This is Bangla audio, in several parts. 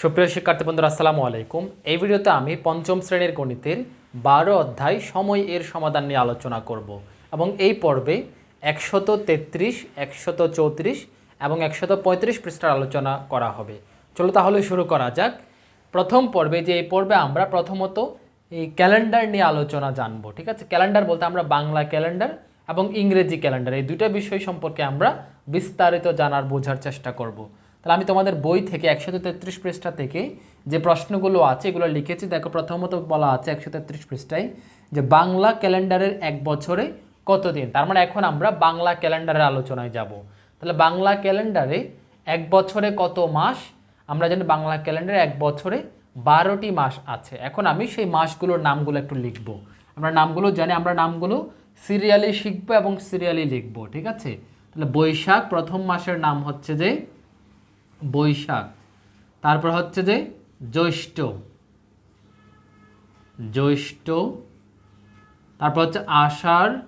সুপ্রিয় শিক্ষার্থী বন্ধুরা, আসসালামু আলাইকুম। এই ভিডিওতে আমি পঞ্চম শ্রেণির গণিতের বারো অধ্যায় সময় এর সমাধান নিয়ে আলোচনা করব এবং এই পর্বে একশত তেত্রিশ, একশত চৌত্রিশ এবং একশত পঁয়ত্রিশ পৃষ্ঠার আলোচনা করা হবে। চলো তাহলে শুরু করা যাক। প্রথম পর্বে, যে এই পর্বে আমরা প্রথমত এই ক্যালেন্ডার নিয়ে আলোচনা জানব, ঠিক আছে? ক্যালেন্ডার বলতে আমরা বাংলা ক্যালেন্ডার এবং ইংরেজি ক্যালেন্ডার, এই দুইটা বিষয় সম্পর্কে আমরা বিস্তারিত জানার বোঝার চেষ্টা করব। তাহলে আমি তোমাদের বই থেকে একশো তেত্রিশ পৃষ্ঠা থেকে যে প্রশ্নগুলো আছে, এগুলো লিখেছি। দেখো, প্রথমত বলা আছে একশো তেত্রিশ পৃষ্ঠায় যে বাংলা ক্যালেন্ডারের এক বছরে কত দিন তার মানে এখন আমরা বাংলা ক্যালেন্ডারের আলোচনায় যাব। তাহলে বাংলা ক্যালেন্ডারে এক বছরে কত মাস? আমরা জানি বাংলা ক্যালেন্ডারে এক বছরে বারোটি মাস আছে। এখন আমি সেই মাসগুলোর নামগুলো একটু লিখব। আমরা নামগুলো জানি, আমরা নামগুলো সিরিয়ালি শিখব এবং সিরিয়ালি লিখব, ঠিক আছে? তাহলে বৈশাখ প্রথম মাসের নাম হচ্ছে যে বৈশাখ। তারপর হচ্ছে যে জ্যৈষ্ঠ। জ্যৈষ্ঠ। তারপর হচ্ছে আষাঢ়।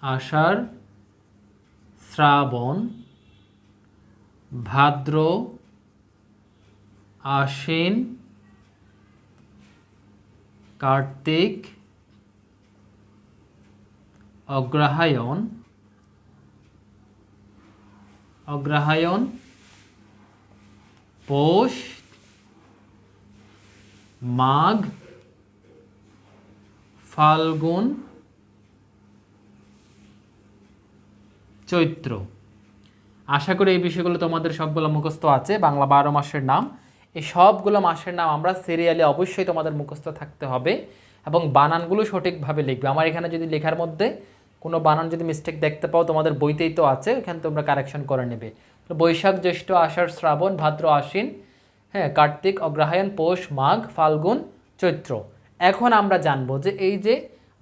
আষাঢ়। শ্রাবণ। ভাদ্র। আশ্বিন। কার্তিক। অগ্রহায়ণ। অগ্রহায়ণ পৌষ, মাঘ, ফাল্গুন, চৈত্র। আশা করি এই বিষয়গুলো তোমাদের সবগুলো মুখস্থ আছে, বাংলা বারো মাসের নাম। এই সবগুলো মাসের নাম আমরা সিরিয়ালে অবশ্যই তোমাদের মুখস্থ থাকতে হবে এবং বানানগুলো সঠিকভাবে লিখবে। আমার এখানে যদি লেখার মধ্যে কোনো বানান যদি মিস্টেক দেখতে পাও, তোমাদের বইতেই তো আছে ওখানে তোমরা কারেকশন করে নেবে। বৈশাখ জ্যৈষ্ঠ আষাঢ় শ্রাবণ, ভাদ্র আশ্বিন হ্যাঁ কার্তিক, অগ্রহায়ণ, পৌষ, মাঘ, ফাল্গুন, চৈত্র। এখন আমরা জানব যে এই যে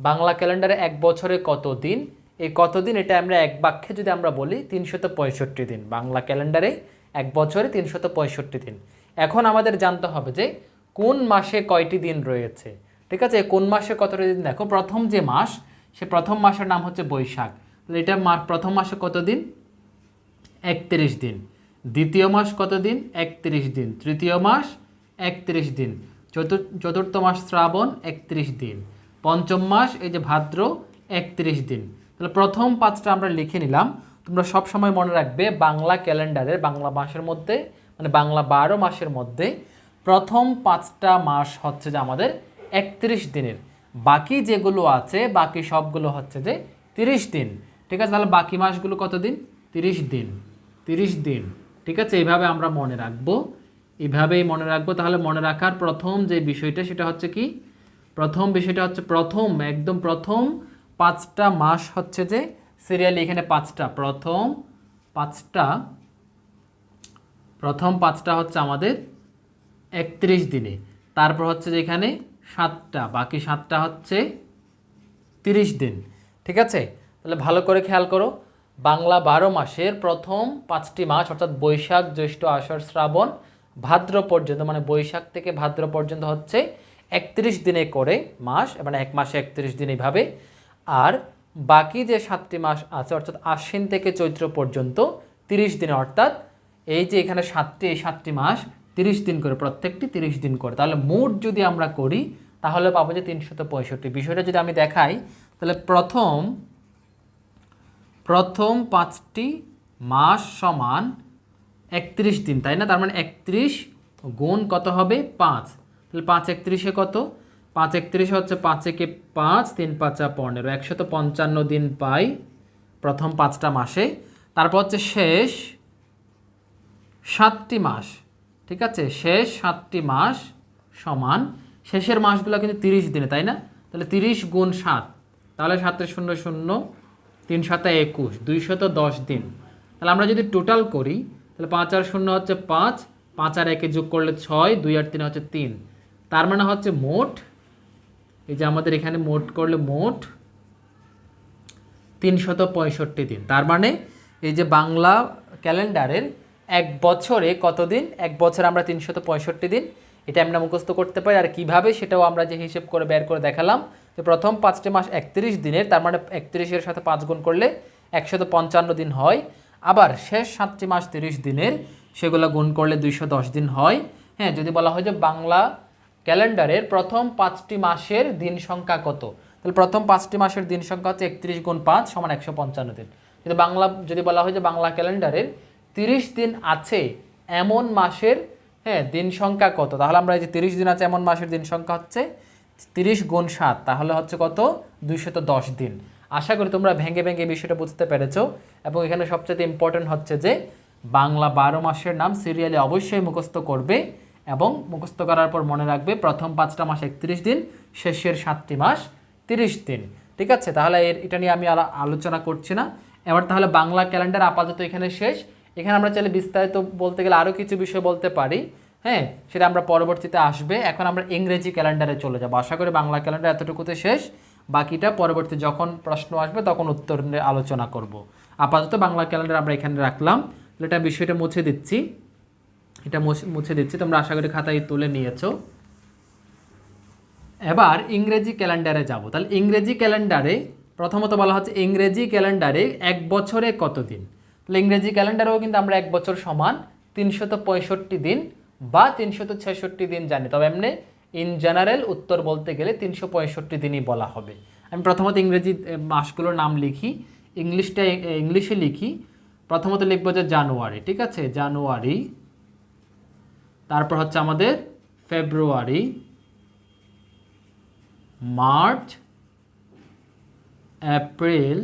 বাংলা ক্যালেন্ডারে এক বছরে কত দিন, এই কতদিন এটা আমরা এক বাক্যে যদি আমরা বলি, তিনশত পঁয়ষট্টি দিন। বাংলা ক্যালেন্ডারে এক বছরে তিনশত পঁয়ষট্টি দিন। এখন আমাদের জানতে হবে যে কোন মাসে কয়টি দিন রয়েছে। ঠিক আছে, কোন মাসে কতটি দিন? দেখো, প্রথম যে মাস সে প্রথম মাসের নাম হচ্ছে বৈশাখ। তাহলে এটা প্রথম মাসে কত দিন একত্রিশ দিন। দ্বিতীয় মাস কত দিন একত্রিশ দিন। তৃতীয় মাস, একত্রিশ দিন। চতুর্থ মাস শ্রাবণ, একত্রিশ দিন। পঞ্চম মাস, এই যে ভাদ্র, একত্রিশ দিন। তাহলে প্রথম পাঁচটা আমরা লিখে নিলাম। তোমরা সব সময় মনে রাখবে বাংলা ক্যালেন্ডারের, বাংলা মাসের মধ্যে মানে বাংলা বারো মাসের মধ্যে প্রথম পাঁচটা মাস হচ্ছে যে আমাদের একত্রিশ দিনের। বাকি যেগুলো আছে, বাকি সবগুলো হচ্ছে যে তিরিশ দিন। ঠিক আছে? তাহলে বাকি মাসগুলো কত দিন? তিরিশ দিন। তিরিশ দিন। ঠিক আছে? এইভাবে আমরা মনে রাখব। এইভাবেই মনে রাখব। তাহলে মনে রাখার প্রথম যে বিষয়টা, সেটা হচ্ছে কি? প্রথম বিষয়টা হচ্ছে প্রথম, একদম প্রথম পাঁচটা মাস হচ্ছে যে সিরিয়ালি এখানে পাঁচটা। প্রথম পাঁচটা প্রথম পাঁচটা হচ্ছে আমাদের একত্রিশ দিনে। তারপর হচ্ছে যে এখানে সাতটা, বাকি সাতটা হচ্ছে তিরিশ দিন। ঠিক আছে? তাহলে ভালো করে খেয়াল করো। বাংলা বারো মাসের প্রথম পাঁচটি মাস, অর্থাৎ বৈশাখ, জ্যৈষ্ঠ, আষাঢ়, শ্রাবণ, ভাদ্র পর্যন্ত মানে বৈশাখ থেকে ভাদ্র পর্যন্ত হচ্ছে একত্রিশ দিনে করে মাস মানে এক মাসে একত্রিশ দিন এইভাবে। আর বাকি যে সাতটি মাস আছে, অর্থাৎ আশ্বিন থেকে চৈত্র পর্যন্ত তিরিশ দিনে, অর্থাৎ এই যে এখানে সাতটি, এই সাতটি মাস তিরিশ দিন করে, প্রত্যেকটি তিরিশ দিন করে। তাহলে মোট যদি আমরা করি, তাহলে পাবো যে তিনশত পঁয়ষট্টি। বিষয়টা যদি আমি দেখাই, তাহলে প্রথম প্রথম পাঁচটি মাস সমান একত্রিশ দিন, তাই না? তার মানে একত্রিশ গুণ কত হবে? পাঁচ। তাহলে পাঁচ একত্রিশে কত? পাঁচ একত্রিশে হচ্ছে পাঁচ একে পাঁচ, তিন পাঁচা পনেরো। একশত পঞ্চান্ন দিন পাই প্রথম পাঁচটা মাসে। তারপর হচ্ছে শেষ সাতটি মাস। ঠিক আছে? শেষ সাতটি মাস সমান। শেষের মাসগুলো কিন্তু তিরিশ দিনে, তাই না? তাহলে তিরিশ গুণ সাত। তাহলে সাতের শূন্য শূন্য, তিন সাতে একুশ দুইশত দশ দিন। তাহলে আমরা যদি টোটাল করি, তাহলে পাঁচ আর শূন্য হচ্ছে পাঁচ পাঁচ আর একে যোগ করলে ছয়, দুই আর তিন হচ্ছে তিন। তার মানে হচ্ছে মোট, এই যে আমাদের এখানে মোট করলে মোট তিনশত পঁয়ষট্টি দিন। তার মানে এই যে বাংলা ক্যালেন্ডারের এক বছরে কতদিন? এক বছর আমরা তিনশত পঁয়ষট্টি দিন। এটা আমরা মুখস্থ করতে পারি। আর কীভাবে সেটাও আমরা যে হিসেব করে বের করে দেখালাম। যে প্রথম পাঁচটি মাস একত্রিশ দিনের। তার মানে একত্রিশের সাথে পাঁচ গুণ করলে একশত পঞ্চান্ন দিন হয়। আবার শেষ সাতটি মাস তিরিশ দিনের, সেগুলো গুণ করলে দুইশো দশ দিন হয়। হ্যাঁ যদি বলা হয় যে বাংলা ক্যালেন্ডারের প্রথম পাঁচটি মাসের দিন সংখ্যা কত? তাহলে প্রথম পাঁচটি মাসের দিন সংখ্যা হচ্ছে একত্রিশ গুণ পাঁচ সমান একশো পঞ্চান্ন দিন। যদি বাংলা, যদি বলা হয় যে বাংলা ক্যালেন্ডারের তিরিশ দিন আছে এমন মাসের হ্যাঁ দিন সংখ্যা কত? তাহলে আমরা এই যে তিরিশ দিন আছে এমন মাসের দিন সংখ্যা হচ্ছে তিরিশ গুণ সাত, তাহলে হচ্ছে কত? দুইশত দশ দিন। আশা করি তোমরা ভেঙে ভেঙে বিষয়টা বুঝতে পেরেছ এবং এখানে সবচেয়ে ইম্পর্টেন্ট হচ্ছে যে বাংলা বারো মাসের নাম সিরিয়ালে অবশ্যই মুখস্থ করবে এবং মুখস্থ করার পর মনে রাখবে প্রথম পাঁচটা মাস একত্রিশ দিন, শেষের সাতটি মাস তিরিশ দিন। ঠিক আছে? তাহলে এর, এটা নিয়ে আমি আলা- আলোচনা করছি না। এবার তাহলে বাংলা ক্যালেন্ডার আপাতত এখানে শেষ। এখানে আমরা চাইলে বিস্তারিত বলতে গেলে আরও কিছু বিষয় বলতে পারি। হ্যাঁ সেটা আমরা পরবর্তীতে আসবে। এখন আমরা ইংরেজি ক্যালেন্ডারে চলে যাব। আশা করি বাংলা ক্যালেন্ডার এতটুকুতে শেষ। বাকিটা পরবর্তী যখন প্রশ্ন আসবে, তখন উত্তর আলোচনা করব। আপাতত বাংলা ক্যালেন্ডার আমরা এখানে রাখলাম। এটা বিষয়টা মুছে দিচ্ছি। এটা মুছে দিচ্ছি। তোমরা আশা করি খাতায় তুলে নিয়েছো। এবার ইংরেজি ক্যালেন্ডারে যাব। তাহলে ইংরেজি ক্যালেন্ডারে প্রথমত বলা হচ্ছে ইংরেজি ক্যালেন্ডারে এক বছরে কত দিন তাহলে ইংরেজি ক্যালেন্ডারেও কিন্তু আমরা এক বছর সমান তিনশত পঁয়ষট্টি দিন বা তিনশত ছেষট্টি দিন জানি। তবে এমনি ইন জেনারেল উত্তর বলতে গেলে তিনশো পঁয়ষট্টি দিনই বলা হবে। আমি প্রথমত ইংরেজি মাসগুলোর নাম লিখি, ইংলিশটা ইংলিশে লিখি, প্রথমত লিখব যে জানুয়ারি, ঠিক আছে? জানুয়ারি, তারপর হচ্ছে আমাদের February, March, April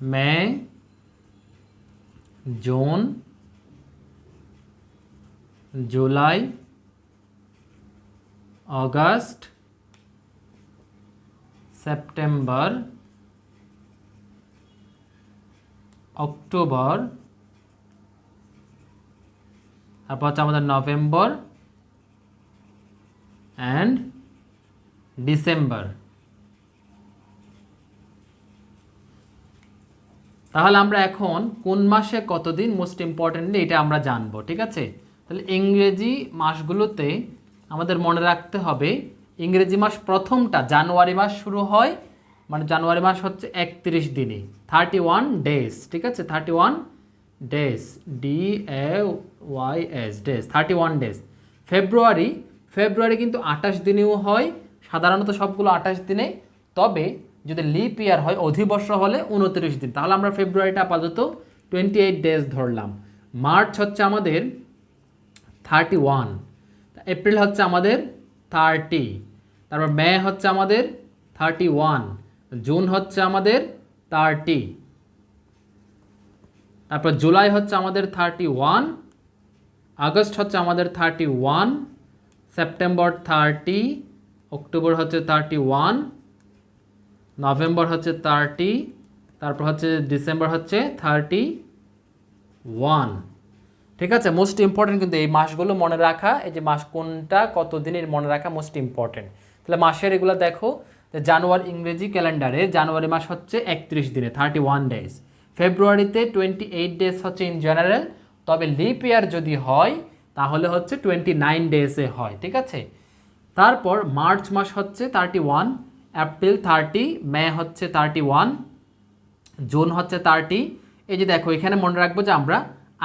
May June July August September October তারপর হচ্ছে আমাদের নভেম্বর অ্যান্ড ডিসেম্বর তাহলে আমরা এখন কোন মাসে কতদিন মোস্ট ইম্পর্টেন্টলি এটা আমরা জানব, ঠিক আছে? তাহলে ইংরেজি মাসগুলোতে আমাদের মনে রাখতে হবে, ইংরেজি মাস প্রথমটা জানুয়ারি মাস শুরু হয় মানে জানুয়ারি মাস হচ্ছে একত্রিশ দিনে থার্টি ওয়ান ডেজ ঠিক আছে? Thirty one days D A Y S days thirty one days February February কিন্তু আঠাশ দিনেও হয়, সাধারণত সবগুলো আঠাশ দিনে, তবে যদি লিপ ইয়ার হয়, অধিবর্ষ হলে উনত্রিশ দিন। তাহলে আমরা ফেব্রুয়ারিটা আপাতত টোয়েন্টি এইট ডেজ ধরলাম। মার্চ হচ্ছে আমাদের থার্টি ওয়ান এপ্রিল হচ্ছে আমাদের থার্টি তারপর মে হচ্ছে আমাদের থার্টি ওয়ান জুন হচ্ছে আমাদের থার্টি তারপর জুলাই হচ্ছে আমাদের থার্টি ওয়ান আগস্ট হচ্ছে আমাদের thirty one September thirty October হচ্ছে থার্টি ওয়ান নভেম্বর হচ্ছে থার্টি তারপর হচ্ছে ডিসেম্বর হচ্ছে থার্টি ওয়ান ঠিক আছে? মোস্ট ইম্পর্টেন্ট কিন্তু এই মাসগুলো মনে রাখা, এই যে মাস কোনটা, কত দিনের মনে রাখা মোস্ট ইম্পর্টেন্ট তাহলে মাসের এগুলো দেখো জানুয়ারি ইংরেজি ক্যালেন্ডারে জানুয়ারি মাস হচ্ছে একত্রিশ দিনে থার্টি ওয়ান ডেজ ফেব্রুয়ারিতে টোয়েন্টি এইট ডেজ হচ্ছে ইন জেনারেল তবে লিপ ইয়ার যদি হয়, তাহলে হচ্ছে টোয়েন্টি নাইন ডেজে হয়, ঠিক আছে? তারপর মার্চ মাস হচ্ছে thirty one April thirty, May হচ্ছে থার্টি ওয়ান জুন হচ্ছে থার্টি। এই যে দেখো, এখানে মনে রাখব যে আমরা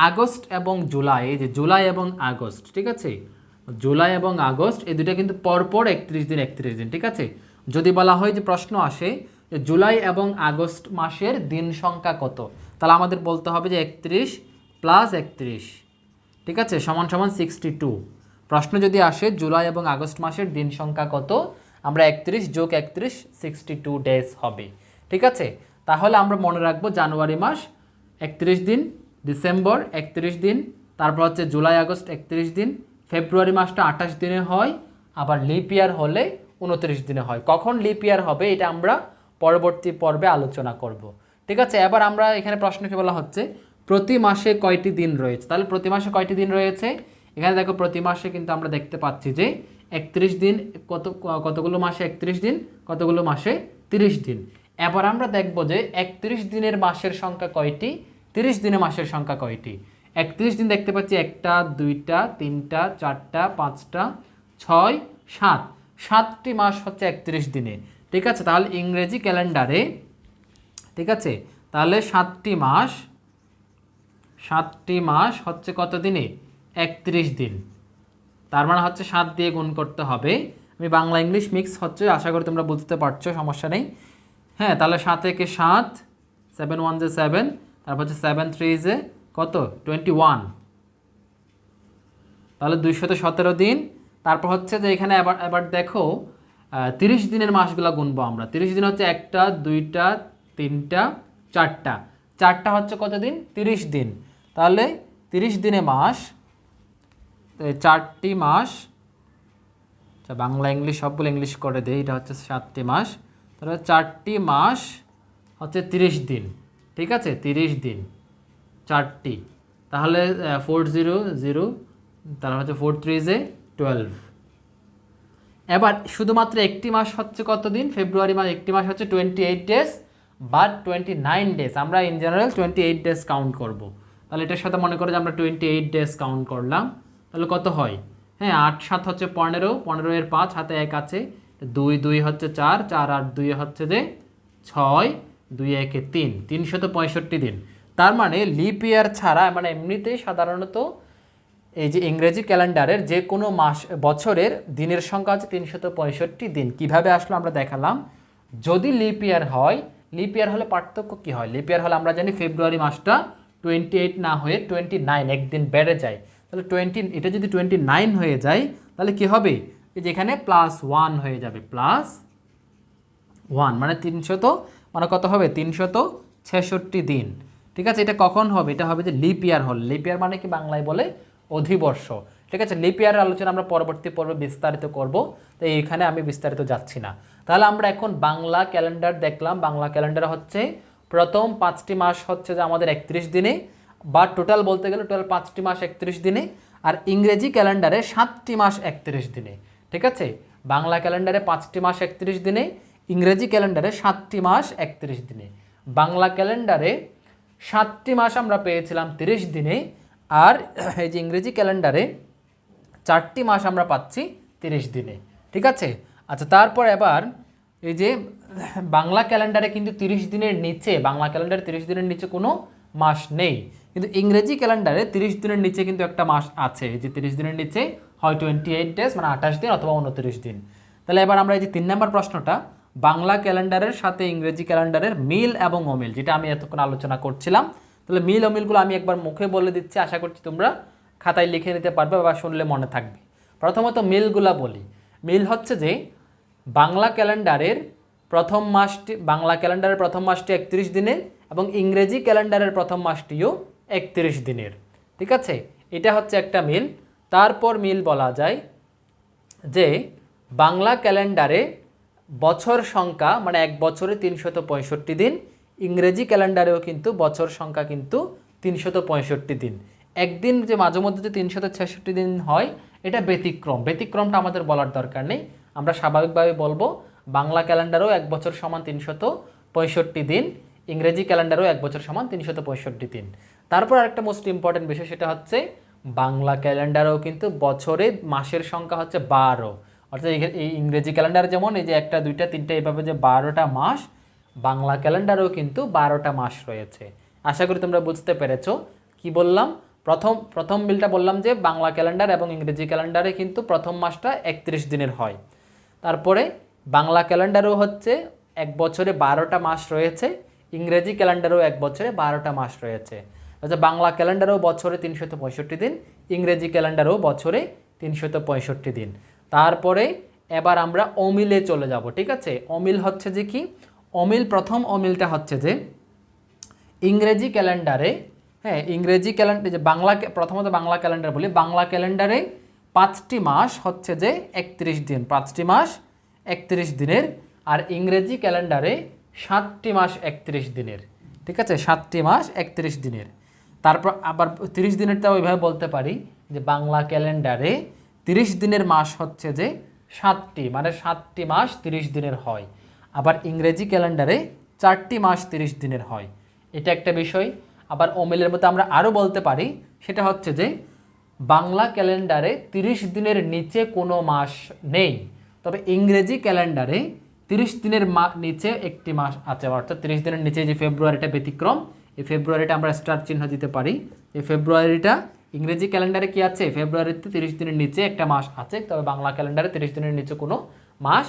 আগস্ট এবং জুলাই, এই যে জুলাই এবং আগস্ট, ঠিক আছে? জুলাই এবং আগস্ট, এই দুটো কিন্তু পরপর একত্রিশ দিন একত্রিশ দিন, ঠিক আছে? যদি বলা হয় যে প্রশ্ন আসে জুলাই এবং আগস্ট মাসের দিন সংখ্যা কত? তাহলে আমাদের বলতে হবে যে একত্রিশ প্লাস একত্রিশ, ঠিক আছে? সমান সমান সিক্সটি টু প্রশ্ন যদি আসে, জুলাই এবং আগস্ট মাসের দিন সংখ্যা কত? আমরা একত্রিশ যোগ একত্রিশ সিক্সটি টু ডেজ হবে। ঠিক আছে? তাহলে আমরা মনে রাখব জানুয়ারি মাস একত্রিশ দিন, ডিসেম্বর একত্রিশ দিন, তারপর হচ্ছে জুলাই, আগস্ট একত্রিশ দিন, ফেব্রুয়ারি মাসটা আঠাশ দিনে হয়, আবার লিপ ইয়ার হলে উনত্রিশ দিনে হয়। কখন লিপ ইয়ার হবে এটা আমরা পরবর্তী পর্বে আলোচনা করব। ঠিক আছে? এবার আমরা এখানে প্রশ্ন কি বলা হচ্ছে? প্রতি মাসে কয়টি দিন রয়েছে? তাহলে প্রতি মাসে কয়টি দিন রয়েছে? এখানে দেখো প্রতি মাসে কিন্তু আমরা দেখতে পাচ্ছি যে একত্রিশ দিন, কত, কতগুলো মাসে একত্রিশ দিন, কতগুলো মাসে তিরিশ দিন। এবার আমরা দেখব যে একত্রিশ দিনের মাসের সংখ্যা কয়টি, তিরিশ দিনের মাসের সংখ্যা কয়টি? একত্রিশ দিন দেখতে পাচ্ছি একটা, দুইটা, তিনটা, চারটা, পাঁচটা, ছয়, সাত। সাতটি মাস হচ্ছে একত্রিশ দিনে। ঠিক আছে, তাহলে ইংরেজি ক্যালেন্ডারে, ঠিক আছে, তাহলে সাতটি মাস সাতটি মাস হচ্ছে কত দিনে? একত্রিশ দিন। তার মানে হচ্ছে সাত দিয়ে গুণ করতে হবে। আমি বাংলা ইংলিশ মিক্স হচ্ছে, আশা করি তোমরা বুঝতে পারছ, সমস্যা নেই। হ্যাঁ তাহলে সাত একে সাত সেভেন ওয়ান যে সেভেন তারপর হচ্ছে সেভেন থ্রি যে কত? টোয়েন্টি ওয়ান তাহলে দুইশত সতেরো দিন। তারপর হচ্ছে যে এখানে এবার এবার দেখো তিরিশ দিনের মাসগুলো গুনবো আমরা। তিরিশ দিন হচ্ছে একটা, দুইটা, তিনটা, চারটা। চারটা হচ্ছে কত দিন? তিরিশ দিন। তাহলে তিরিশ দিনে মাস চারটি মাস। আচ্ছা বাংলা, ইংলিশ, সবগুলো ইংলিশ করে দেয় এটা হচ্ছে সাতটি মাস। তাহলে চারটি মাস হচ্ছে তিরিশ দিন, ঠিক আছে? তিরিশ দিন, চারটি। তাহলে ফোর জিরো জিরো, তাহলে হচ্ছে ফোর থ্রি জে টুয়েলভ। এবার, শুধুমাত্র একটি মাস হচ্ছে কত দিন? ফেব্রুয়ারি মাস, একটি মাস হচ্ছে টোয়েন্টি এইট ডেজ বা টোয়েন্টি নাইন ডেজ আমরা in general twenty eight days count করব। তাহলে এটার সাথে মনে করো যে আমরা টোয়েন্টি এইট ডেজ কাউন্ট করলাম। তাহলে কত হয়? হ্যাঁ আট সাত হচ্ছে পনেরো পনেরো এর পাঁচ, হাতে এক আছে। দুই দুই হচ্ছে চার চার আট দুই হচ্ছে যে ছয়, দুই একে তিন, তিনশত পঁয়ষট্টি দিন। তার মানে লিপ ইয়ার ছাড়া মানে এমনিতেই সাধারণত এই যে ইংরেজি ক্যালেন্ডারের যে কোনো মাস, বছরের দিনের সংখ্যা হচ্ছে তিনশত পঁয়ষট্টি দিন। কীভাবে আসলো আমরা দেখালাম। যদি লিপ ইয়ার হয় লিপ ইয়ার হলে পার্থক্য কী হয়? লিপ ইয়ার হলে আমরা জানি ফেব্রুয়ারি মাসটা টোয়েন্টি এইট না হয়ে টোয়েন্টি নাইন একদিন বেড়ে যায়। তাহলে টোয়েন্টি এটা যদি টোয়েন্টি নাইন হয়ে যায়, তাহলে কি হবে? এই যেখানে প্লাস ওয়ান হয়ে যাবে প্লাস ওয়ান মানে তিনশত মানে কত হবে? তিনশত ছেষট্টি দিন। ঠিক আছে? এটা কখন হবে? এটা হবে যে লিপ ইয়ার হল। লিপ ইয়ার মানে কি বাংলায় বলে? অধিবর্ষ। ঠিক আছে? লিপ ইয়ারের আলোচনা আমরা পরবর্তী পর্বে বিস্তারিত করব। তো এইখানে আমি বিস্তারিত যাচ্ছি না। তাহলে আমরা এখন বাংলা ক্যালেন্ডার দেখলাম। বাংলা ক্যালেন্ডার হচ্ছে প্রথম পাঁচটি মাস হচ্ছে যে আমাদের একত্রিশ দিনে। বা টোটাল বলতে গেলে টোটাল পাঁচটি মাস একত্রিশ দিনে আর ইংরেজি ক্যালেন্ডারে সাতটি মাস একত্রিশ দিনে, ঠিক আছে? বাংলা ক্যালেন্ডারে পাঁচটি মাস একত্রিশ দিনে, ইংরেজি ক্যালেন্ডারে সাতটি মাস একত্রিশ দিনে। বাংলা ক্যালেন্ডারে সাতটি মাস আমরা পেয়েছিলাম তিরিশ দিনে আর এই যে ইংরেজি ক্যালেন্ডারে চারটি মাস আমরা পাচ্ছি তিরিশ দিনে, ঠিক আছে? আচ্ছা তারপর এবার এই যে বাংলা ক্যালেন্ডারে কিন্তু তিরিশ দিনের নিচে, বাংলা ক্যালেন্ডারে তিরিশ দিনের নিচে কোনো মাস নেই। কিন্তু ইংরেজি ক্যালেন্ডারে তিরিশ দিনের নিচে কিন্তু একটা মাস আছে। যে তিরিশ দিনের নিচে হয় টোয়েন্টি এইট ডেজ মানে আঠাশ দিন অথবা উনত্রিশ দিন। তাহলে এবার আমরা এই যে তিন নম্বর প্রশ্নটা, বাংলা ক্যালেন্ডারের সাথে ইংরেজি ক্যালেন্ডারের মিল এবং অমিল, যেটা আমি এতক্ষণ আলোচনা করছিলাম। তাহলে মিল অমিলগুলো আমি একবার মুখে বলে দিচ্ছি, আশা করছি তোমরা খাতায় লিখে নিতে পারবে বা শুনলে মনে থাকবে। প্রথমত মিলগুলা বলি। মিল হচ্ছে যে বাংলা ক্যালেন্ডারের প্রথম মাসটি, বাংলা ক্যালেন্ডারের প্রথম মাসটি একত্রিশ দিনের এবং ইংরেজি ক্যালেন্ডারের প্রথম মাসটিও একত্রিশ দিনের। ঠিক আছে? এটা হচ্ছে একটা মিল। তারপর মিল বলা যায় যে বাংলা ক্যালেন্ডারে বছর সংখ্যা মানে এক বছরে তিনশত পঁয়ষট্টি দিন, ইংরেজি ক্যালেন্ডারেও কিন্তু বছর সংখ্যা কিন্তু তিনশত পঁয়ষট্টি দিন। একদিন যে মাঝে মধ্যে যে তিনশত ছেষট্টি দিন হয়, এটা ব্যতিক্রম। ব্যতিক্রমটা আমাদের বলার দরকার নেই। আমরা স্বাভাবিকভাবে বলব, বাংলা ক্যালেন্ডারও এক বছর সমান তিনশত পঁয়ষট্টি দিন, ইংরেজি ক্যালেন্ডারও এক বছর সমান তিনশত পঁয়ষট্টি দিন। তারপর আরেকটা মোস্ট ইম্পর্টেন্ট বিষয় সেটা হচ্ছে বাংলা ক্যালেন্ডারেও কিন্তু বছরে মাসের সংখ্যা হচ্ছে বারো। অর্থাৎ এই- ইংরেজি ক্যালেন্ডার যেমন, এই যে একটা, দুইটা, তিনটা এইভাবে যে বারোটা মাস, বাংলা ক্যালেন্ডারেও কিন্তু বারোটা মাস রয়েছে। আশা করি তোমরা বুঝতে পেরেছ। কি বললাম? প্রথম প্রথম বিলটা বললাম যে বাংলা ক্যালেন্ডার এবং ইংরেজি ক্যালেন্ডারে কিন্তু প্রথম মাসটা একত্রিশ দিনের হয়। তারপরে বাংলা ক্যালেন্ডারও হচ্ছে এক বছরে বারোটা মাস রয়েছে, ইংরেজি ক্যালেন্ডারও এক বছরে বারোটা মাস রয়েছে। আচ্ছা বাংলা ক্যালেন্ডারও বছরে তিনশত পঁয়ষট্টি দিন, ইংরেজি ক্যালেন্ডারও বছরে তিনশত পঁয়ষট্টি দিন। তারপরে এবার আমরা অমিলে চলে যাব, ঠিক আছে? অমিল হচ্ছে যে কি? অমিল, প্রথম অমিলটা হচ্ছে যে ইংরেজি ক্যালেন্ডারে হ্যাঁ ইংরেজি ক্যালেন্ডার যে বাংলা প্রথমত বাংলা ক্যালেন্ডার বলি, বাংলা ক্যালেন্ডারে পাঁচটি মাস হচ্ছে যে একত্রিশ দিন, পাঁচটি মাস একত্রিশ দিনের, আর ইংরেজি ক্যালেন্ডারে সাতটি মাস একত্রিশ দিনের, ঠিক আছে? সাতটি মাস একত্রিশ দিনের। তারপর আবার তিরিশ দিনেরটা ওইভাবে বলতে পারি যে বাংলা ক্যালেন্ডারে তিরিশ দিনের মাস হচ্ছে যে সাতটি মানে সাতটি মাস তিরিশ দিনের হয়। আবার ইংরেজি ক্যালেন্ডারে চারটি মাস তিরিশ দিনের হয়। এটা একটা বিষয়। আবার অমিলের মধ্যে আমরা আরও বলতে পারি, সেটা হচ্ছে যে বাংলা ক্যালেন্ডারে তিরিশ দিনের নিচে কোনো মাস নেই। তবে ইংরেজি ক্যালেন্ডারে তিরিশ দিনের নিচে একটি মাস আছে, অর্থাৎ তিরিশ দিনের নিচে যে ফেব্রুয়ারিটা ব্যতিক্রম এই ফেব্রুয়ারিটা আমরা স্টার চিহ্ন দিতে পারি। এই ফেব্রুয়ারিটা ইংরেজি ক্যালেন্ডারে কি আছে? ফেব্রুয়ারিতে তিরিশ দিনের নিচে একটা মাস আছে, তবে বাংলা ক্যালেন্ডারে তিরিশ দিনের নিচে কোনো মাস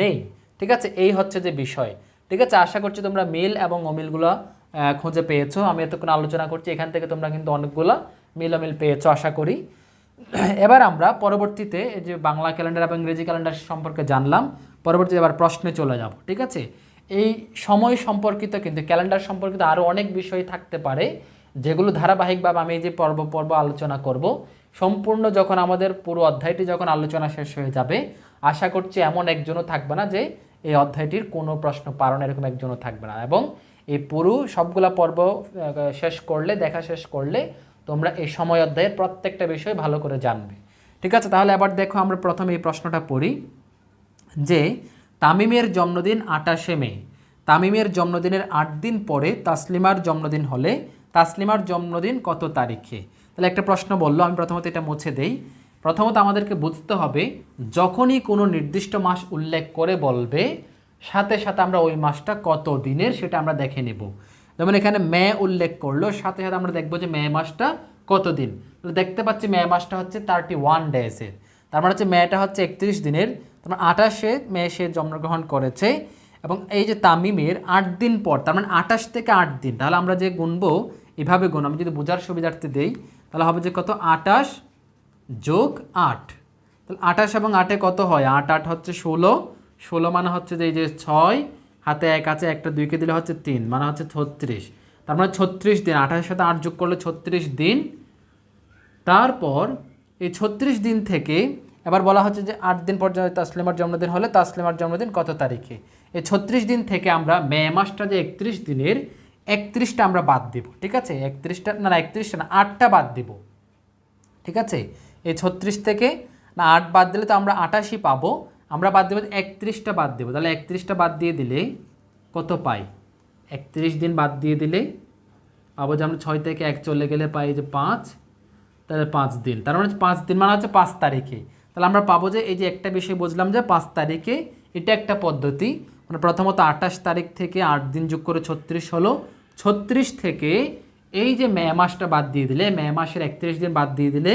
নেই। ঠিক আছে? এই হচ্ছে যে বিষয়। ঠিক আছে? আশা করছি তোমরা মিল এবং অমিলগুলো খুঁজে পেয়েছ। আমি এতক্ষণ আলোচনা করছি, এখান থেকে তোমরা কিন্তু অনেকগুলো মিল অমিল পেয়েছ, আশা করি। এবার আমরা পরবর্তীতে যে বাংলা ক্যালেন্ডার এবং ইংরেজি ক্যালেন্ডার সম্পর্কে জানলাম, পরবর্তীতে এবার প্রশ্নে চলে যাব। ঠিক আছে? এই সময় সম্পর্কিত কিন্তু ক্যালেন্ডার সম্পর্কিত আরও অনেক বিষয় থাকতে পারে, যেগুলো ধারাবাহিকভাবে আমি এই যে পর্ব পর্ব আলোচনা করব। সম্পূর্ণ যখন আমাদের পুরো অধ্যায়টি যখন আলোচনা শেষ হয়ে যাবে, আশা করছি এমন একজনও থাকবে না যে এই অধ্যায়টির কোনো প্রশ্ন পারণ এরকম একজনও থাকবে না। এবং এই পুরো সবগুলা পর্ব শেষ করলে, দেখা শেষ করলে তোমরা এই সময় অধ্যায়ের প্রত্যেকটা বিষয় ভালো করে জানবে। ঠিক আছে, তাহলে আবার দেখো আমরা প্রথমে এই প্রশ্নটা পড়ি, যে তামিমের জন্মদিন আটাশে মে। তামিমের জন্মদিনের আট দিন পরে তাসলিমার জন্মদিন হলে, তাসলিমার জন্মদিন কত তারিখে? তাহলে একটা প্রশ্ন বলল, আমি প্রথমত এটা মুছে দেই। প্রথমত আমাদেরকে বুঝতে হবে, যখনই কোনো নির্দিষ্ট মাস উল্লেখ করে বলবে, সাথে সাথে আমরা ওই মাসটা কত দিনের সেটা আমরা দেখে নেব। যেমন এখানে মে উল্লেখ করল, সাথে সাথে আমরা দেখব যে মে মাসটা কত দিন। দেখতে পাচ্ছি মে মাসটা হচ্ছে থার্টি ওয়ান ডেজের তার মানে হচ্ছে মেটা হচ্ছে একত্রিশ দিনের। তার মানে আঠাশে মে সে জন্মগ্রহণ করেছে এবং এই যে তামিমের আট দিন পর, তার মানে আঠাশ থেকে আট দিন, তাহলে আমরা যে গুনবো, এভাবে গুণ আমি যদি বোঝার সুবিধার্থে দেই, তাহলে হবে যে কত? আটাশ যোগ আট। তাহলে আঠাশ এবং আটে কত হয়? আট আট হচ্ছে ষোলো। ষোলো মানে হচ্ছে যে এই যে ছয়, হাতে এক আছে, একটা দুইকে দিলে হচ্ছে তিন মানে হচ্ছে ছত্রিশ। তার মানে ছত্রিশ দিন, আঠাশের সাথে আট যোগ করলে ছত্রিশ দিন। তারপর এই ছত্রিশ দিন থেকে এবার বলা হচ্ছে যে আট দিন পর্যন্ত তাসলিমার জন্মদিন হলে তাসলিমার জন্মদিন কত তারিখে? এই ছত্রিশ দিন থেকে আমরা মে মাসটা যে একত্রিশ দিনের, একত্রিশটা আমরা বাদ দেব, ঠিক আছে? একত্রিশটা, না না, একত্রিশটা না, আটটা বাদ দেব, ঠিক আছে? এই ছত্রিশ থেকে, না, আট বাদ দিলে তো আমরা আটাশি পাবো, আমরা বাদ দেবো একত্রিশটা বাদ দেবো, তাহলে একত্রিশটা বাদ দিয়ে দিলে কত পাই? একত্রিশ দিন বাদ দিয়ে দিলে পাবো যে আমরা ছয় থেকে এক চলে গেলে পাই যে পাঁচ, তাহলে পাঁচ দিন, তার মানে পাঁচ দিন মানে হচ্ছে পাঁচ তারিখে। তাহলে আমরা পাবো যে এই যে একটা বিষয় বুঝলাম যে পাঁচ তারিখে এটা একটা পদ্ধতি। মানে প্রথমত আঠাশ তারিখ থেকে আট দিন যোগ করে ছত্রিশ হলো। ছত্রিশ থেকে এই যে মে মাসটা বাদ দিয়ে দিলে, মে মাসের একত্রিশ দিন বাদ দিয়ে দিলে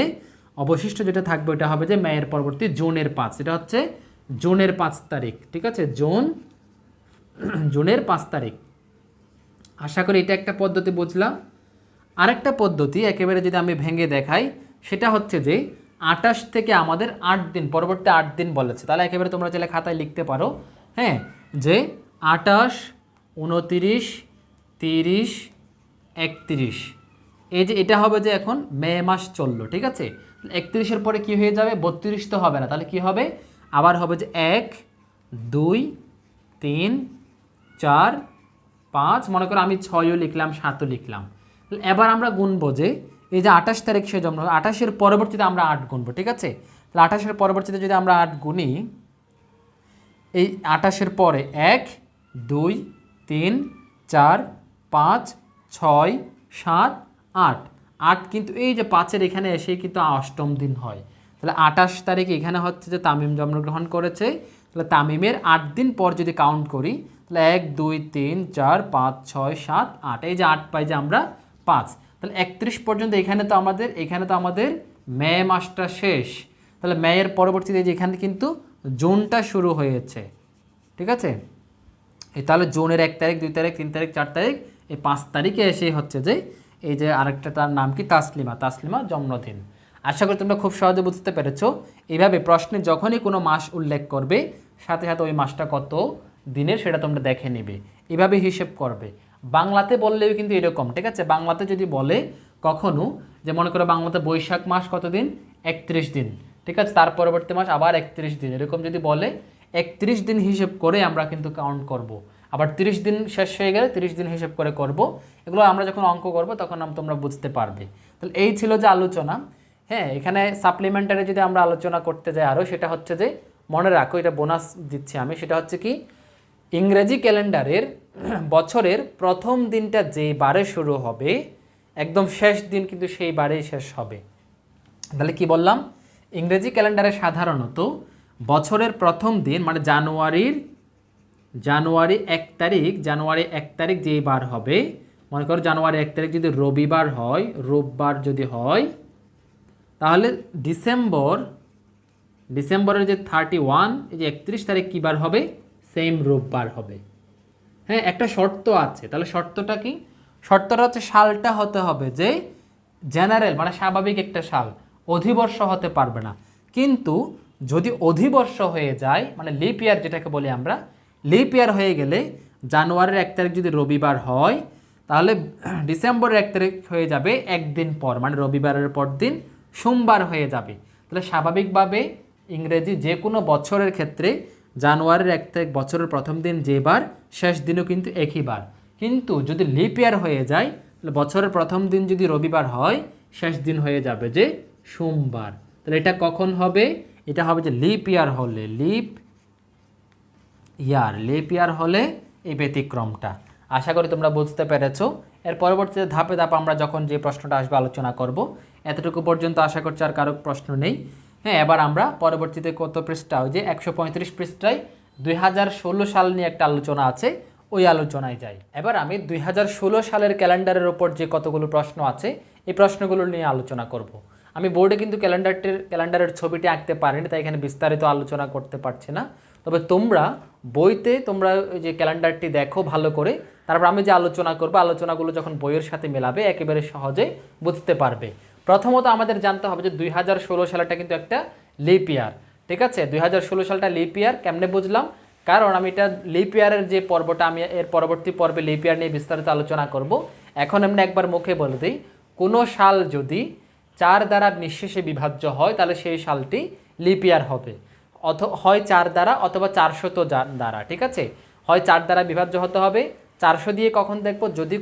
অবশিষ্ট যেটা থাকবে ওটা হবে যে মেয়ের পরবর্তী জুনের পাঁচ। এটা হচ্ছে জুনের পাঁচ তারিখ, ঠিক আছে? জুন, জুনের পাঁচ তারিখ। আশা করি এটা একটা পদ্ধতি বুঝলাম। আরেকটা পদ্ধতি একেবারে যদি আমি ভেঙে দেখাই, সেটা হচ্ছে যে আটাশ থেকে আমাদের আট দিন, পরবর্তী আট দিন বলেছে। তাহলে একেবারে তোমরা চাইলে খাতায় লিখতে পারো হ্যাঁ যে আটাশ উনতিরিশ, তিরিশ, একত্রিশ। এই যে এটা হবে যে এখন মে মাস চলল, ঠিক আছে? একত্রিশের পরে কি হয়ে যাবে? বত্রিশ তো হবে না। তাহলে কি হবে? আবার হবে যে এক, দুই, তিন, চার, পাঁচ, মনে করো আমি ছয়ও লিখলাম, সাতও লিখলাম। এবার আমরা গুনবো যে এই যে আঠাশ তারিখ সে জন্ম, আঠাশের পরবর্তীতে আমরা আট গুনবো, ঠিক আছে? তাহলে আঠাশের পরবর্তীতে যদি আমরা আট গুনি, এই আঠাশের পরে এক, দুই, তিন, চার, পাঁচ, ছয়, সাত, আট। আট কিন্তু এই যে পাঁচের এখানে এসেই কিন্তু অষ্টম দিন হয়। তাহলে আঠাশ তারিখ এখানে হচ্ছে যে তামিম জন্মগ্রহণ করেছে। তাহলে তামিমের আট দিন পর যদি কাউন্ট করি, তাহলে এক, দুই, তিন, চার, পাঁচ, ছয়, সাত, আট। এই যে আট পাই যে আমরা পাঁচ। তাহলে একত্রিশ পর্যন্ত এখানে তো আমাদের, এখানে তো আমাদের মে মাসটা শেষ। তাহলে মেয়ের পরবর্তীতে যে এখানে কিন্তু জুনটা শুরু হয়েছে। ঠিক আছে? এই তাহলে জুনের এক তারিখ, দুই তারিখ, তিন তারিখ, চার তারিখ, এই পাঁচ তারিখে এসে হচ্ছে যে, এই যে আরেকটা তার নাম কি? তাসলিমা তাসলিমা জন্মদিন। আশা করি তোমরা খুব সহজে বুঝতে পেরেছ। এইভাবে প্রশ্নে যখনই কোনো মাস উল্লেখ করবে, সাথে সাথে ওই মাসটা কত দিনের সেটা তোমরা দেখে নেবে। এভাবে হিসেব করবে। বাংলাতে বললেও কিন্তু এরকম, ঠিক আছে? বাংলাতে যদি বলে কখনো যে মনে করো বাংলাতে বৈশাখ মাস কতদিন? একত্রিশ দিন, ঠিক আছে? তার পরবর্তী মাস আবার একত্রিশ দিন। এরকম যদি বলে, একত্রিশ দিন হিসেব করে আমরা কিন্তু কাউন্ট করব। আবার তিরিশ দিন শেষ হয়ে গেলে তিরিশ দিন হিসেব করে করব। এগুলো আমরা যখন অঙ্ক করব, তখন তোমরা বুঝতে পারবে। তাহলে এই ছিল যে আলোচনা। হ্যাঁ এখানে সাপ্লিমেন্টারি যদি আমরা আলোচনা করতে যাই আরও সেটা হচ্ছে যে, মনে রাখো, এটা বোনাস দিচ্ছি আমি। সেটা হচ্ছে কি, ইংরেজি ক্যালেন্ডারের বছরের প্রথম দিনটা যে বারে শুরু হবে, একদম শেষ দিন কিন্তু সেই বারেই শেষ হবে। তাহলে কি বললাম? ইংরেজি ক্যালেন্ডারে সাধারণত বছরের প্রথম দিন মানে জানুয়ারির, জানুয়ারি এক তারিখ, জানুয়ারি এক তারিখ যেই বার হবে, মনে করো জানুয়ারি এক তারিখ যদি রবিবার হয়, রোববার যদি হয়, তাহলে ডিসেম্বর, ডিসেম্বরের যে থার্টি ওয়ান এই যে একত্রিশ তারিখ কী বার হবে? সেম রোববার হবে। হ্যাঁ একটা শর্ত আছে। তাহলে শর্তটা কি? শর্তটা হচ্ছে সালটা হতে হবে যে জেনারেল মানে স্বাভাবিক একটা সাল। অধিবর্ষ হতে পারবে না। কিন্তু যদি অধিবর্ষ হয়ে যায় মানে লিপ ইয়ার যেটাকে বলি আমরা লিপ ইয়ার হয়ে গেলে জানুয়ারির এক তারিখ যদি রবিবার হয়, তাহলে ডিসেম্বরের এক তারিখ হয়ে যাবে একদিন পর মানে রবিবারের পর দিন সোমবার হয়ে যাবে। তাহলে স্বাভাবিকভাবে ইংরেজি যে কোনো বছরের ক্ষেত্রে জানুয়ারির এক তারিখ বছরের প্রথম দিন যে বার শেষ দিনও কিন্তু একই বার। কিন্তু যদি লিপ ইয়ার হয়ে যায়, তাহলে বছরের প্রথম দিন যদি রবিবার হয়, শেষ দিন হয়ে যাবে যে সোমবার। তাহলে এটা কখন হবে? এটা হবে যে লিপ ইয়ার হলে লিপ ইয়ার লিপ ইয়ার হলে এই ব্যতিক্রমটা। আশা করি তোমরা বুঝতে পেরেছ। এর পরবর্তীতে ধাপে ধাপে আমরা যখন যে প্রশ্নটা আসবে আলোচনা করব, এতটুকু পর্যন্ত আশা করছি আর কারও প্রশ্ন নেই। হ্যাঁ এবার আমরা পরবর্তীতে কত পৃষ্ঠা? ওই যে একশো পঁয়ত্রিশ পৃষ্ঠায় দুই হাজার ষোলো সাল নিয়ে একটা আলোচনা আছে, ওই আলোচনায় যাই। এবার আমি দুই হাজার ষোলো সালের ক্যালেন্ডারের ওপর যে কতগুলো প্রশ্ন আছে, এই প্রশ্নগুলো নিয়ে আলোচনা করব। আমি বোর্ডে কিন্তু ক্যালেন্ডারটির, ক্যালেন্ডারের ছবিটি আঁকতে পারিনি, তাই এখানে বিস্তারিত আলোচনা করতে পারছি না। তবে তোমরা বইতে, তোমরা যে ক্যালেন্ডারটি দেখো ভালো করে, তারপর আমি যে আলোচনা করব, আলোচনাগুলো যখন বইয়ের সাথে মেলাবে, একেবারে সহজে বুঝতে পারবে। প্রথমত আমাদের জানতে হবে যে দুই হাজার ষোলো সালটা কিন্তু একটা লিপ ইয়ার ঠিক আছে? দুই হাজার ষোলো সালটা লিপ ইয়ার কেমনে বুঝলাম? কারণ আমি এটা লিপ ইয়ারের যে পর্বটা, আমি এর পরবর্তী পর্বে লিপ ইয়ার নিয়ে বিস্তারিত আলোচনা করব। এখন এমনি একবার মুখে বলে দিই, কোনো সাল যদি চার দ্বারা নিঃশেষে বিভাজ্য হয়, তাহলে সেই সালটি লিপ ইয়ার হবে। অথ, হয় চার দ্বারা অথবা চারশত দ্বারা, ঠিক আছে? হয় চার দ্বারা বিভাজ্য হতে হবে। চারশো দিয়ে কখন দেখব? যদি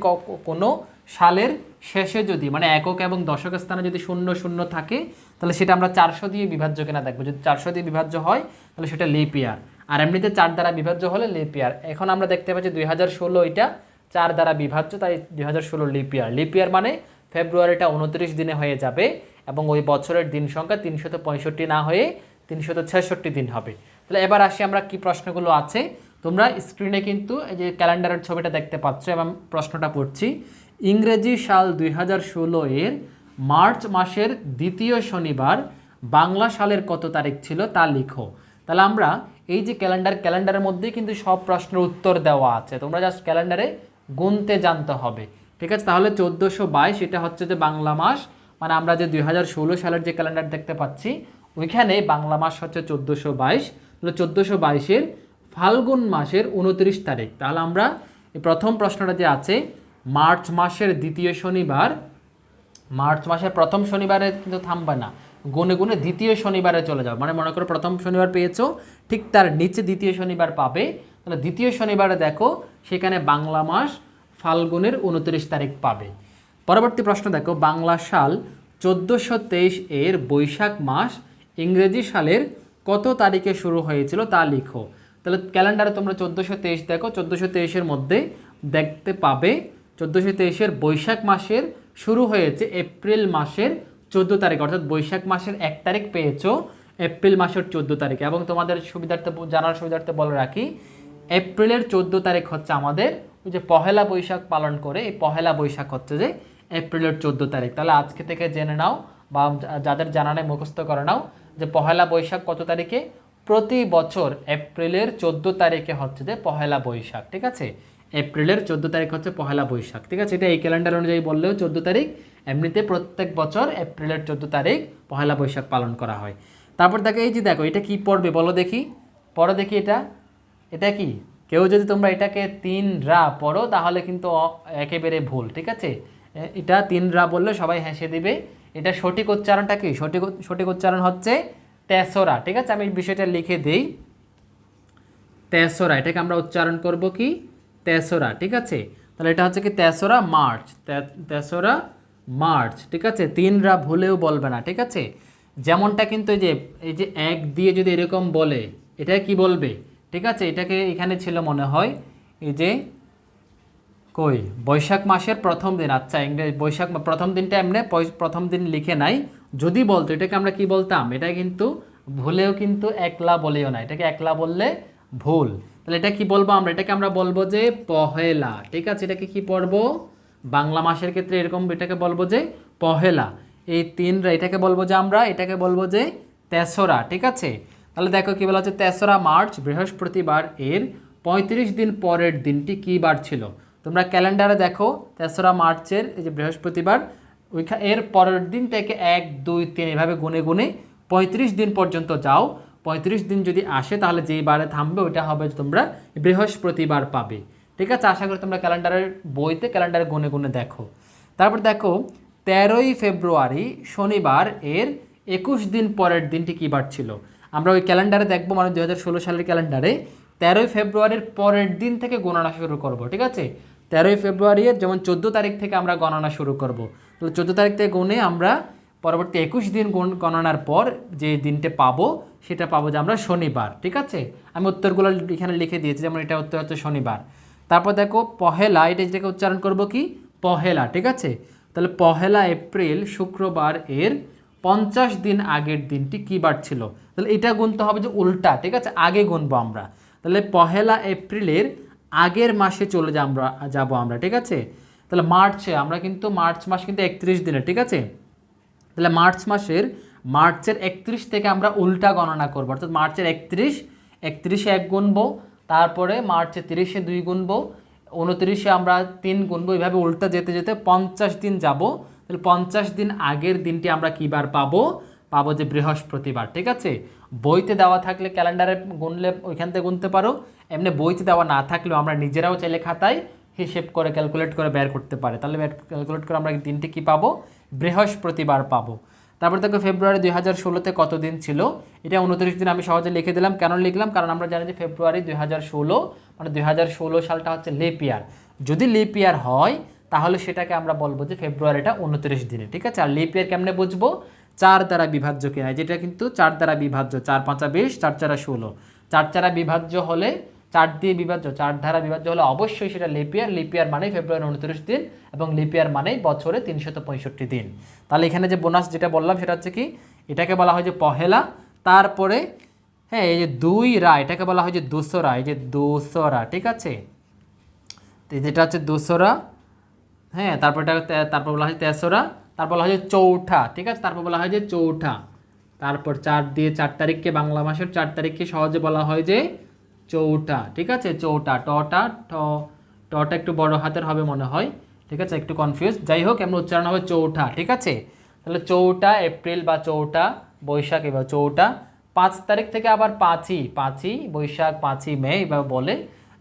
কোনো সালের শেষে যদি মানে একক এবং দশক স্থানে যদি শূন্য শূন্য থাকে, তাহলে সেটা আমরা চারশো দিয়ে বিভাজ্য কেনা দেখব। যদি চারশো দিয়ে বিভাজ্য হয়, তাহলে সেটা লিপ ইয়ার আর এমনিতে চার দ্বারা বিভাজ্য হলে লিপ ইয়ার এখন আমরা দেখতে পাচ্ছি দুই হাজার ষোলো এটা চার দ্বারা বিভাজ্য, তাই দুই হাজার ষোলো লিপ ইয়ার লিপ ইয়ার মানে ফেব্রুয়ারিটা উনত্রিশ দিনে হয়ে যাবে এবং ওই বছরের দিন সংখ্যা তিনশত পঁয়ষট্টি না হয়ে তিনশত ছেষট্টি দিন হবে। তাহলে এবার আসি আমরা কি প্রশ্নগুলো আছে। তোমরা স্ক্রিনে কিন্তু এই যে ক্যালেন্ডারের ছবিটা দেখতে পাচ্ছ এবং প্রশ্নটা পড়ছি। ইংরেজি সাল দুই হাজার ষোলো এর মার্চ মাসের দ্বিতীয় শনিবার বাংলা সালের কত তারিখ ছিল তা লিখো। তাহলে আমরা এই যে ক্যালেন্ডার, ক্যালেন্ডারের মধ্যেই কিন্তু সব প্রশ্নের উত্তর দেওয়া আছে। তোমরা জাস্ট ক্যালেন্ডারে গুনতে জানতে হবে। ঠিক আছে? তাহলে চোদ্দোশো বাইশ এটা হচ্ছে যে বাংলা মাস। মানে আমরা যে দুই হাজার ষোলো সালের যে ক্যালেন্ডার দেখতে পাচ্ছি, ওইখানে বাংলা মাস হচ্ছে চোদ্দোশো বাইশ। তাহলে চোদ্দোশো বাইশের ফাল্গুন মাসের উনত্রিশ তারিখ। তাহলে আমরা এই প্রথম প্রশ্নটা যে আছে মার্চ মাসের দ্বিতীয় শনিবার, মার্চ মাসের প্রথম শনিবারে কিন্তু থামবে না। গুনে গুনে দ্বিতীয় শনিবারে চলে যাবে। মানে মনে করো প্রথম শনিবার পেয়েছ, ঠিক তার নিচে দ্বিতীয় শনিবার পাবে। তাহলে দ্বিতীয় শনিবারে দেখো, সেখানে বাংলা মাস ফাল্গুনের উনত্রিশ তারিখ পাবে। পরবর্তী প্রশ্ন দেখো, বাংলা সাল চোদ্দোশো এর বৈশাখ মাস ইংরেজি সালের কত তারিখে শুরু হয়েছিল তা লিখো। তাহলে ক্যালেন্ডারে তোমরা চোদ্দোশো দেখো, চোদ্দোশো তেইশের মধ্যে দেখতে পাবে চোদ্দোশো তেইশের বৈশাখ মাসের শুরু হয়েছে এপ্রিল মাসের চোদ্দ তারিখ, অর্থাৎ বৈশাখ মাসের এক তারিখ পেয়েছ এপ্রিল মাসের চোদ্দ তারিখে। এবং তোমাদের সুবিধার্থে জানার সুবিধার্থে বলে রাখি, এপ্রিলের চোদ্দ তারিখ হচ্ছে আমাদের ওই যে পহেলা বৈশাখ পালন করে, এই পহেলা বৈশাখ হচ্ছে যে এপ্রিলের চোদ্দ তারিখ। তাহলে আজকে থেকে জেনে নাও বা যাদের জানা নেই, মুখস্থ করে নাও যে পহেলা বৈশাখ কত তারিখে? প্রতি বছর এপ্রিলের চোদ্দ তারিখে হচ্ছে যে পহেলা বৈশাখ, ঠিক আছে? এপ্রিলের চোদ্দ তারিখ হচ্ছে পহেলা বৈশাখ। ঠিক আছে, এটা এই ক্যালেন্ডার অনুযায়ী বললেও চোদ্দ তারিখ, এমনিতে প্রত্যেক বছর এপ্রিলের চোদ্দ তারিখ পহেলা বৈশাখ পালন করা হয়। তারপর দেখো, এই যে দেখো, এটা কি পড়বে বলো দেখি। পড়ো দেখি এটা। এটা কি? কেউ যদি তোমরা এটাকে তিন রা পড়ো, তাহলে কিন্তু একেবারে ভুল, ঠিক আছে? এটা তিন রা বললে সবাই হেসে দিবে। এটা সঠিক উচ্চারণটা কি? সঠিক সঠিক উচ্চারণ হচ্ছে তেসরা, ঠিক আছে? আমি বিষয়টা লিখে দেই। তেসরা, এটাকে আমরা উচ্চারণ করব কি? তেসরা, ঠিক আছে? তাহলে এটা হচ্ছে কি তেসরা মার্চ তেসরা মার্চ, ঠিক আছে? তিনরা ভুলেও বলবে না, ঠিক আছে? যেমনটা কিন্তু এই যে এই যে এক দিয়ে যদি এরকম বলে, এটা কি বলবে? ঠিক আছে? এটাকে এখানে ছিল মনে হয়, এই যে কই? বৈশাখ মাসের প্রথম দিন আচ্ছা ইংরেজি, বৈশাখ প্রথম দিনটা এমনি প্রথম দিন লিখে নাই। যদি বলতো, এটাকে আমরা কি বলতাম? এটা কিন্তু ভুলেও কিন্তু একলা বলেও না, এটাকে একলা বললে ভুল। তাহলে এটা কি বলব আমরা? এটাকে আমরা বলব যে পহেলা। ঠিক আছে? এটাকে কি পড়ব? বাংলা মাসের ক্ষেত্রে এরকম এটাকে বলব যে পহেলা। এই তিন এটাকে বলব যে আমরা, এটাকে বলব যে তেসরা। ঠিক আছে? তাহলে দেখো কি বলা হচ্ছে, তেসরা মার্চ, বৃহস্পতিবার এর পঁয়ত্রিশ দিন পরের দিনটি কী বার ছিল? তোমরা ক্যালেন্ডারে দেখো, তেসরা মার্চের, এই যে বৃহস্পতিবার, ওইখা এর পরের দিন থেকে এক, দুই, তিন, এভাবে গুনে গুনে পঁয়ত্রিশ দিন পর্যন্ত যাও। পঁয়ত্রিশ দিন যদি আসে, তাহলে যেই বারে থামবে, ওইটা হবে তোমরা বৃহস্পতিবার পাবে। ঠিক আছে? আশা করি তোমরা ক্যালেন্ডারের বইতে ক্যালেন্ডারে গুনে গুনে দেখো। তারপর দেখো, তেরোই ফেব্রুয়ারি শনিবার এর একুশ দিন পরের দিনটি কী বার ছিল? আমরা ওই ক্যালেন্ডারে দেখব মানে দু হাজার ষোলো সালের ক্যালেন্ডারে তেরোই ফেব্রুয়ারির পরের দিন থেকে গণনা শুরু করব, ঠিক আছে? তেরোই ফেব্রুয়ারির যেমন চোদ্দ তারিখ থেকে আমরা গণনা শুরু করব। তাহলে চোদ্দ তারিখ থেকে গুনে আমরা পরবর্তী একুশ দিন গণনার পর যে দিনটা পাবো, সেটা পাবো যে আমরা শনিবার, ঠিক আছে? আমি উত্তরগুলো এখানে লিখে দিয়েছি, যেমন এটা উত্তর হচ্ছে শনিবার। তারপর দেখো, পহেলা, এটা যেটাকে উচ্চারণ করব কি? পহেলা, ঠিক আছে? তাহলে পহেলা এপ্রিল, শুক্রবার এর পঞ্চাশ দিন আগের দিনটি কী বার ছিল? তাহলে এটা গুনতে হবে যে উল্টা, ঠিক আছে? আগে গুনবো আমরা। তাহলে পহেলা এপ্রিলের আগের মাসে চলে যা আমরা যাব আমরা, ঠিক আছে? তাহলে মার্চে, আমরা কিন্তু মার্চ মাস কিন্তু একত্রিশ দিনে ঠিক আছে? তাহলে মার্চ মাসের, মার্চের একত্রিশ থেকে আমরা উল্টা গণনা করব। অর্থাৎ মার্চের একত্রিশ, একত্রিশে এক গুনবো তারপরে মার্চে তিরিশে দুই গুনবো উনত্রিশে আমরা তিন গুনবো এইভাবে উল্টা যেতে যেতে পঞ্চাশ দিন যাব। তাহলে পঞ্চাশ দিন আগের দিনটি আমরা কী বার পাবো? পাবো যে বৃহস্পতিবার, ঠিক আছে? বইতে দেওয়া থাকলে ক্যালেন্ডারে গুনলে ওইখান থেকে গুনতে পারো। এমনি বইতে দেওয়া না থাকলেও আমরা নিজেরাও চাইলে খাতায় হিসেব করে ক্যালকুলেট করে বের করতে পারে। তাহলে ক্যালকুলেট করে আমরা দিনটি কি পাবো? বৃহস্পতিবার পাবো। তারপর দেখো ফেব্রুয়ারি দুই হাজার ষোলোতে কত দিন ছিল? এটা উনত্রিশ দিন আমি সহজে লিখে দিলাম। কেন লিখলাম? কারণ আমরা জানি যে ফেব্রুয়ারি দুই হাজার ষোলো মানে দুই হাজার ষোলো সালটা হচ্ছে লেপ যদি লেপ হয়, তাহলে সেটাকে আমরা বলব যে ফেব্রুয়ারিটা উনত্রিশ দিনে, ঠিক আছে? আর লেপ কেমনে বুঝব? চার দ্বারা বিভাজ্য কিনা, যেটা কিন্তু চার দ্বারা বিভাজ্য, চার পাঁচা বিশ, চার চারা ষোলো। চার চারা বিভাজ্য হলে চার দিয়ে বিভাজ্য, চার ধারা বিভাজ্য হলে অবশ্যই সেটা লিপিয়ার লিপিয়ার মানেই ফেব্রুয়ারি উনত্রিশ দিন এবং লিপিয়ার মানেই বছরে তিনশত পঁয়ষট্টি দিন। তাহলে এখানে যে বোনাস যেটা বললাম সেটা হচ্ছে কি? এটাকে বলা হয় যে পহেলা, তারপরে হ্যাঁ এই যে দুই রা, এটাকে বলা হয় যে দুসরা, এই যে দুসরা, ঠিক আছে? যেটা হচ্ছে দুসরা হ্যাঁ তারপর এটা তারপর বলা হয় তেসরা, তারপর বলা হয় যে চৌঠা, ঠিক আছে? তারপর বলা হয় যে চৌঠা। তারপর চার দিয়ে চার তারিখকে বাংলা মাসের চার তারিখকে সহজে বলা হয় যে চৌঠা ঠিক আছে? চৌটা, টটা ট টটা একটু বড় হাতের হবে মনে হয়, ঠিক আছে? একটু কনফিউজ যাই হোক, এমন উচ্চারণ হবে চৌঠা, ঠিক আছে? তাহলে চৌঠা এপ্রিল বা চৌঠা বৈশাখ এবার চৌঠা পাঁচ তারিখ থেকে আবার পাঁচই পাঁচই, বৈশাখ, পাঁচই, মে এভাবে বলে।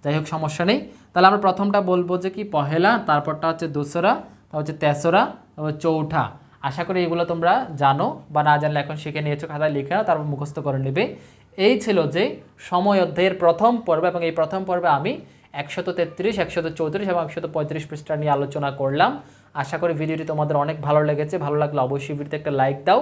যাই হোক, সমস্যা নেই। তাহলে আমরা প্রথমটা বলব যে কি? পহেলা, তারপরটা হচ্ছে দোসরা, তারপর হচ্ছে তেসরা, তারপর চৌঠা। আশা করি এগুলো তোমরা জানো বা না জানলে এখন শিখে নিয়েছো, খাতায় লিখে তারপর মুখস্থ করে নেবে। এই ছিল যে সময় অধ্যায়ের প্রথম পর্ব এবং এই প্রথম পর্বে আমি একশত তেত্রিশ, একশত চৌত্রিশ এবং একশত পঁয়ত্রিশ পৃষ্ঠা নিয়ে আলোচনা করলাম। আশা করি ভিডিওটি তোমাদের অনেক ভালো লেগেছে। ভালো লাগলে অবশ্যই ভিডিওতে একটা লাইক দাও।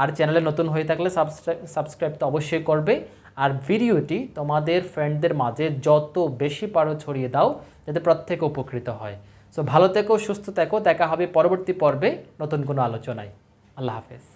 আর চ্যানেলে নতুন হয়ে থাকলে সাবস্ক্রাইব সাবস্ক্রাইব তো অবশ্যই করবে। আর ভিডিওটি তোমাদের ফ্রেন্ডদের মাঝে যত বেশি পারো ছড়িয়ে দাও, যাতে প্রত্যেকে উপকৃত হয়। সো ভালো থেকো, সুস্থ থেকো। দেখা হবে পরবর্তী পর্বে নতুন কোনো আলোচনায়। আল্লাহ হাফেজ।